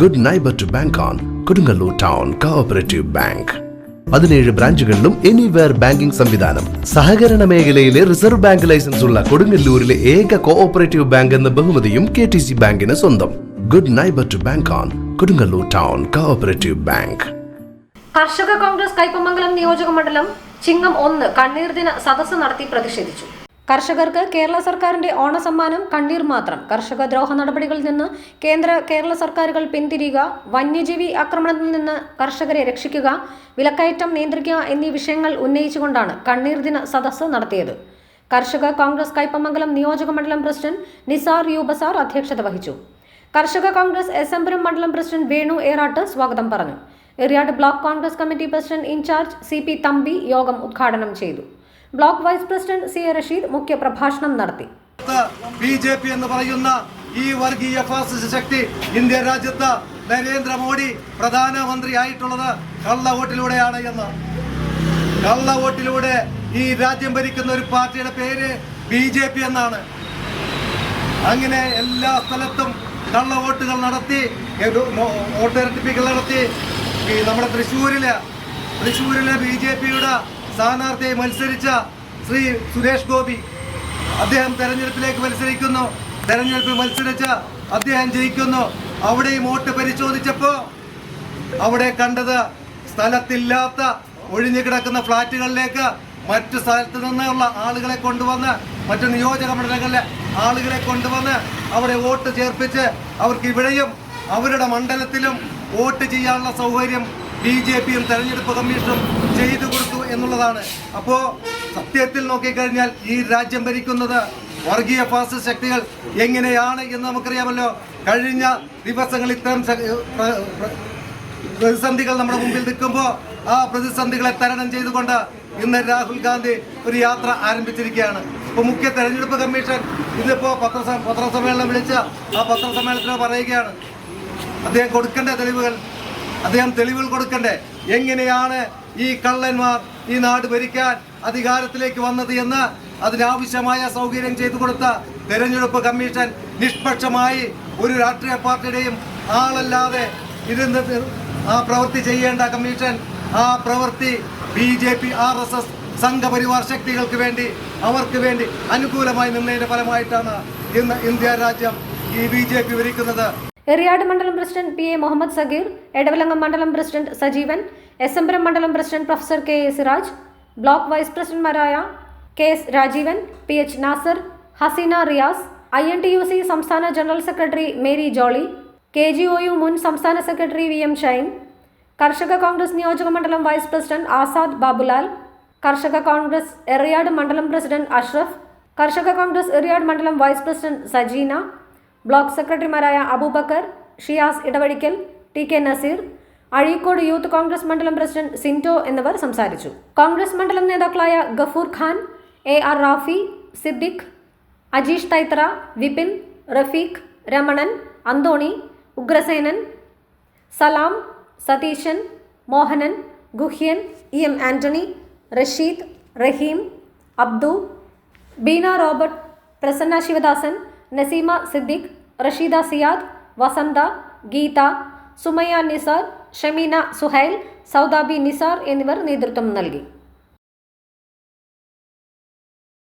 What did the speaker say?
Good neighbour to bank on Kodungallur town cooperative bank പതിനേഴ് ബ്രാഞ്ചുകളിലും anywhere banking സംവിധാനം. സഹകരണ മേഖലയിലെ റിസർവ് ബാങ്ക് ലൈസൻസ് ഉള്ള കൊടുങ്ങല്ലൂരിലെ ഏക കോഓപ്പറേറ്റീവ് ബാങ്ക് എന്ന ബഹുമതിയും കെ ടി സി ബാങ്കിന് സ്വന്തം. Good neighbour to bank on Kodungallur town cooperative bank കർഷക കോൺഗ്രസ് കൈപ്പമംഗലം നിയോജക മണ്ഡലം ചിങ്ങം ഒന്ന് കണ്ണീർ ദിന നടത്തി പ്രതിഷേധിച്ചു. കർഷകർക്ക് കേരള സർക്കാരിന്റെ ഓണസമ്മാനം കണ്ണീർ മാത്രം. കർഷക ദ്രോഹ നടപടികളിൽ നിന്ന് കേന്ദ്ര കേരള സർക്കാരുകൾ പിന്തിരിയുക വന്യജീവി ആക്രമണത്തിൽ നിന്ന് കർഷകരെ രക്ഷിക്കുക വിലക്കയറ്റം നിയന്ത്രിക്കുക എന്നീ വിഷയങ്ങൾ ഉന്നയിച്ചുകൊണ്ടാണ് കണ്ണീർ ദിന സദസ്സ് നടത്തിയത്. കർഷക കോൺഗ്രസ് കൈപ്പമംഗലം നിയോജക മണ്ഡലം പ്രസിഡന്റ് നിസാർ യൂബസാർ അധ്യക്ഷത വഹിച്ചു. കർഷക കോൺഗ്രസ് എസ് എംപുരം മണ്ഡലം പ്രസിഡന്റ് വേണു ഏറാട്ട് സ്വാഗതം പറഞ്ഞു. Eriyad block Congress committee president in charge C Thampi യോഗം ഉദ്ഘാടനം ചെയ്തു. Block vice president C A Rasheed മുഖ്യപ്രഭാഷണം നടത്തി. ബി ജെ പി എന്ന് പറയുന്ന ഈ വർഗീയ ഫാസിസ്റ്റ് ശക്തി ഇന്ത്യ രാജ്യത്ത് നരേന്ദ്രമോദി പ്രധാനമന്ത്രി ആയിട്ടുള്ളത് കള്ള വോട്ടിലൂടെയാണ് എന്ന്. കള്ള വോട്ടിലൂടെ ഈ രാജ്യം ഭരിക്കുന്ന ഒരു പാർട്ടിയുടെ പേര് ബി ജെ പി എന്നാണ്. അങ്ങനെ എല്ലാ സ്ഥലത്തും കള്ള വോട്ടുകൾ നടത്തി വോട്ട് ഇരട്ടിപ്പിക്കൽ നടത്തി. നമ്മുടെ തൃശ്ശൂരിലെ തൃശ്ശൂരിലെ ബി ജെ പിയുടെ സ്ഥാനാർത്ഥിയെ മത്സരിച്ച ശ്രീ സുരേഷ് ഗോപി അദ്ദേഹം തെരഞ്ഞെടുപ്പിലേക്ക് മത്സരിക്കുന്നു. തെരഞ്ഞെടുപ്പിൽ മത്സരിച്ച അദ്ദേഹം ജയിക്കുന്നു. അവിടെയും വോട്ട് പരിശോധിച്ചപ്പോൾ അവിടെ കണ്ടത് സ്ഥലത്തില്ലാത്ത ഒഴിഞ്ഞു കിടക്കുന്ന ഫ്ലാറ്റുകളിലേക്ക് മറ്റു സ്ഥലത്ത് നിന്നുള്ള ആളുകളെ കൊണ്ടുവന്ന് മറ്റു നിയോജക മണ്ഡലങ്ങളിലെ ആളുകളെ കൊണ്ടുവന്ന് അവിടെ വോട്ട് ചേർപ്പിച്ച് അവർക്ക് ഇവിടെയും അവരുടെ മണ്ഡലത്തിലും വോട്ട് ചെയ്യാനുള്ള സൗകര്യം ബി ജെ പിയും തെരഞ്ഞെടുപ്പ് കമ്മീഷനും ചെയ്തു കൊടുത്തു. എന്നുള്ളതാണ്. അപ്പോ സത്യത്തിൽ നോക്കിക്കഴിഞ്ഞാൽ ഈ രാജ്യം ഭരിക്കുന്നത് വർഗീയ ഫാസിസ്റ്റ് ശക്തികൾ എങ്ങനെയാണ് എന്ന് നമുക്കറിയാമല്ലോ. കഴിഞ്ഞ ദിവസങ്ങൾ ഇത്തരം പ്രതിസന്ധികൾ നമ്മുടെ മുമ്പിൽ നിൽക്കുമ്പോൾ ആ പ്രതിസന്ധികളെ തരണം ചെയ്തുകൊണ്ട് ഇന്ന് രാഹുൽ ഗാന്ധി ഒരു യാത്ര ആരംഭിച്ചിരിക്കുകയാണ്. ഇപ്പോൾ മുഖ്യ തെരഞ്ഞെടുപ്പ് കമ്മീഷൻ ഇതിപ്പോൾ പത്രസ പത്രസമ്മേളനം വിളിച്ച ആ പത്രസമ്മേളനത്തിൽ പറയുകയാണ്. അദ്ദേഹം കൊടുക്കേണ്ട തെളിവുകൾ അദ്ദേഹം തെളിവുകൾ കൊടുക്കണ്ടേ? എങ്ങനെയാണ് ഈ കള്ളന്മാർ ഈ നാട് ഭരിക്കാൻ അധികാരത്തിലേക്ക് വന്നത് എന്ന് അതിനാവശ്യമായ സൗകര്യം ചെയ്തു കൊടുത്ത തെരഞ്ഞെടുപ്പ് കമ്മീഷൻ നിഷ്പക്ഷമായി ഒരു രാഷ്ട്രീയ പാർട്ടിയുടെയും ആളല്ലാതെ ഇരുന്ന് ആ പ്രവൃത്തി ചെയ്യേണ്ട കമ്മീഷൻ ആ പ്രവൃത്തി B J P R S S Sangh Parivar ശക്തികൾക്ക് വേണ്ടി അവർക്ക് വേണ്ടി അനുകൂലമായി നിന്നതിന്റെ ഫലമായിട്ടാണ് ഇന്ന് ഇന്ത്യ രാജ്യം ഈ ബി ജെ പി ഭരിക്കുന്നത്. എറിയാട് മണ്ഡലം president P A Muhammad Sagir Edavilangam മണ്ഡലം പ്രസിഡന്റ് സജീവൻ എസ് എംപുരം മണ്ഡലം president professor K A Siraj block vice പ്രസിഡന്റ്മാരായ K S Rajeevan P H Nasar Haseena Riyas I N T U C സംസ്ഥാന general secretary Mary Jolly K G O U മുൻ സംസ്ഥാന secretary V M Shine കർഷക കോൺഗ്രസ് നിയോജക മണ്ഡലം vice president Azad Babulal കർഷക കോൺഗ്രസ് എറിയാട് മണ്ഡലം president Ashraf കർഷക കോൺഗ്രസ് എറിയാട് മണ്ഡലം വൈസ് പ്രസിഡന്റ് സജീന ബ്ലോക്ക് സെക്രട്ടറിമാരായ Abubakar Shiyas Edavazhikkal T K Naseer Azhikode youth Congress മണ്ഡലം പ്രസിഡന്റ് സിന്റോ എന്നിവർ സംസാരിച്ചു. കോൺഗ്രസ് മണ്ഡലം നേതാക്കളായ Gafoor Khan A R Rafi Siddique Ajeesh Thaithra Vipin Rafeeq Ramanan Antony Ugrasenan Salam Satheesan Mohanan Guhyan E M Antony Rasheed Raheem Abdu Beena Robert Prasanna Sivadasan Naseema Siddique Rasheeda Siyad Vasantha Geetha Sumayya Nisar Shameena Suhail Saudabi Nisar എന്നിവർ നേതൃത്വം നൽകി.